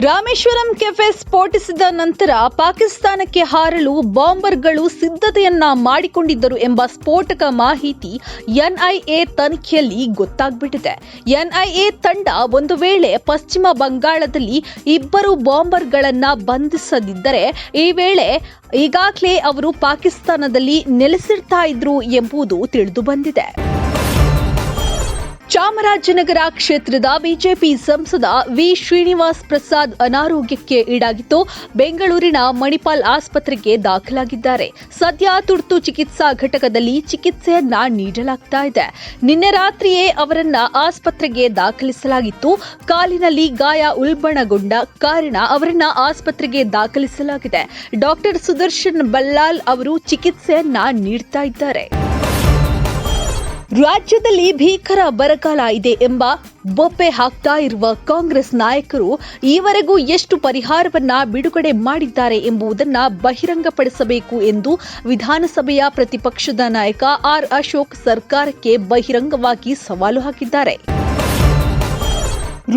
Rameswaram cafe ಸ್ಫೋಟಿಸಿದ ನಂತರ ಪಾಕಿಸ್ತಾನಕ್ಕೆ ಹಾರಲು ಬಾಂಬರ್ಗಳು ಸಿದ್ಧತೆಯನ್ನ ಮಾಡಿಕೊಂಡಿದ್ದರು ಎಂಬ ಸ್ಫೋಟಕ ಮಾಹಿತಿ ಎನ್ಐಎ ತನಿಖೆಯಲ್ಲಿ ಗೊತ್ತಾಗ್ಬಿಟ್ಟಿದೆ. ಎನ್ಐಎ ತಂಡ ಒಂದು ವೇಳೆ ಪಶ್ಚಿಮ ಬಂಗಾಳದಲ್ಲಿ ಇಬ್ಬರು ಬಾಂಬರ್ಗಳನ್ನ ಬಂಧಿಸದಿದ್ದರೆ ಈ ವೇಳೆ ಈಗಾಗಲೇ ಅವರು ಪಾಕಿಸ್ತಾನದಲ್ಲಿ ನೆಲೆಸಿರ್ತಾ ಇದ್ರು ಎಂಬುದು ತಿಳಿದು ಬಂದಿದೆ. ಚಾಮರಾಜನಗರ ಕ್ಷೇತ್ರದ ಬಿಜೆಪಿ ಸಂಸದ ವಿ ಶ್ರೀನಿವಾಸ್ ಪ್ರಸಾದ್ ಅನಾರೋಗ್ಯಕ್ಕೆ ಈಡಾಗಿದ್ದು ಬೆಂಗಳೂರಿನ ಮಣಿಪಾಲ್ ಆಸ್ಪತ್ರೆಗೆ ದಾಖಲಾಗಿದ್ದಾರೆ. ಸದ್ಯ ತುರ್ತು ಚಿಕಿತ್ಸಾ ಘಟಕದಲ್ಲಿ ಚಿಕಿತ್ಸೆಯನ್ನ ನೀಡಲಾಗ್ತಾ ಇದೆ. ನಿನ್ನೆ ರಾತ್ರಿಯೇ ಅವರನ್ನ ಆಸ್ಪತ್ರೆಗೆ ದಾಖಲಿಸಲಾಗಿತ್ತು. ಕಾಲಿನಲ್ಲಿ ಗಾಯ ಉಲ್ಬಣಗೊಂಡ ಕಾರಣ ಅವರನ್ನ ಆಸ್ಪತ್ರೆಗೆ ದಾಖಲಿಸಲಾಗಿದೆ. ಡಾಕ್ಟರ್ ಸುದರ್ಶನ್ ಬಲ್ಲಾಲ್ ಅವರು ಚಿಕಿತ್ಸೆಯನ್ನ ನೀಡ್ತಾ ಇದ್ದಾರೆ. ರಾಜ್ಯದಲ್ಲಿ ಭೀಕರ ಬರಗಾಲ ಇದೆ ಎಂಬ ಬೊಪ್ಪೆ ಹಾಕ್ತಾ ಇರುವ ಕಾಂಗ್ರೆಸ್ ನಾಯಕರು ಈವರೆಗೂ ಎಷ್ಟು ಪರಿಹಾರವನ್ನ ಬಿಡುಗಡೆ ಮಾಡಿದ್ದಾರೆ ಎಂಬುದನ್ನು ಬಹಿರಂಗಪಡಿಸಬೇಕು ಎಂದು ವಿಧಾನಸಭೆಯ ಪ್ರತಿಪಕ್ಷದ ನಾಯಕ ಆರ್ ಅಶೋಕ್ ಸರ್ಕಾರಕ್ಕೆ ಬಹಿರಂಗವಾಗಿ ಸವಾಲು ಹಾಕಿದ್ದಾರೆ.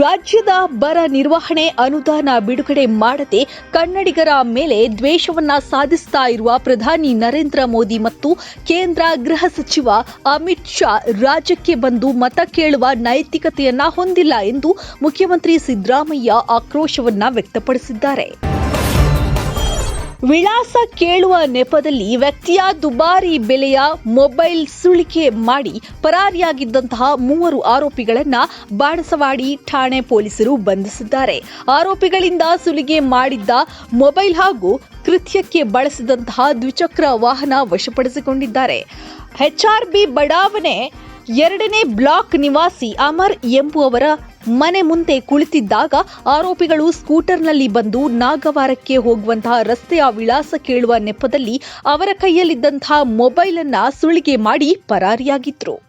ರಾಜ್ಯದ ಬರ ನಿರ್ವಹಣೆ ಅನುದಾನ ಬಿಡುಗಡೆ ಮಾಡದೆ ಕನ್ನಡಿಗರ ಮೇಲೆ ದ್ವೇಷವನ್ನ ಸಾಧಿಸ್ತಾ ಇರುವ ಪ್ರಧಾನಿ ನರೇಂದ್ರ ಮೋದಿ ಮತ್ತು ಕೇಂದ್ರ ಗೃಹ ಸಚಿವ ಅಮಿತ್ ಶಾ ರಾಜ್ಯಕ್ಕೆ ಬಂದು ಮತ ಕೇಳುವ ನೈತಿಕತೆಯನ್ನ ಹೊಂದಿಲ್ಲ ಎಂದು ಮುಖ್ಯಮಂತ್ರಿ ಸಿದ್ದರಾಮಯ್ಯ ಆಕ್ರೋಶವನ್ನ ವ್ಯಕ್ತಪಡಿಸಿದ್ದಾರೆ. ವಿಳಾಸ ಕೇಳುವ ನೆಪದಲ್ಲಿ ವ್ಯಕ್ತಿಯ ದುಬಾರಿ ಬೆಲೆಯ ಮೊಬೈಲ್ ಸುಳಿಕೆ ಮಾಡಿ ಪರಾರಿಯಾಗಿದ್ದಂತಹ ಮೂವರು ಆರೋಪಿಗಳನ್ನ ಬಾಣಸವಾಡಿ ಠಾಣೆ ಪೊಲೀಸರು ಬಂಧಿಸಿದ್ದಾರೆ. ಆರೋಪಿಗಳಿಂದ ಸುಲಿಗೆ ಮಾಡಿದ್ದ ಮೊಬೈಲ್ ಹಾಗೂ ಕೃತ್ಯಕ್ಕೆ ಬಳಸಿದಂತಹ ದ್ವಿಚಕ್ರ ವಾಹನ ವಶಪಡಿಸಿಕೊಂಡಿದ್ದಾರೆ. ಎಚ್ಆರ್ಬಿ ಬಡಾವಣೆ ಎರಡನೇ ಬ್ಲಾಕ್ ನಿವಾಸಿ ಅಮರ್ ಎಂಬುವವರ ಮನೆ ಮುಂದೆ ಕುಳಿತಿದ್ದಾಗ ಆರೋಪಿಗಳು ಸ್ಕೂಟರ್ನಲ್ಲಿ ಬಂದು ನಾಗವಾರಕ್ಕೆ ಹೋಗುವಂತಹ ರಸ್ತೆಯ ವಿಳಾಸ ಕೇಳುವ ನೆಪದಲ್ಲಿ ಅವರ ಕೈಯಲ್ಲಿದ್ದಂತಹ ಮೊಬೈಲ್ ಅನ್ನ ಸುಳಿಗೆ ಮಾಡಿ ಪರಾರಿಯಾಗಿದ್ರು.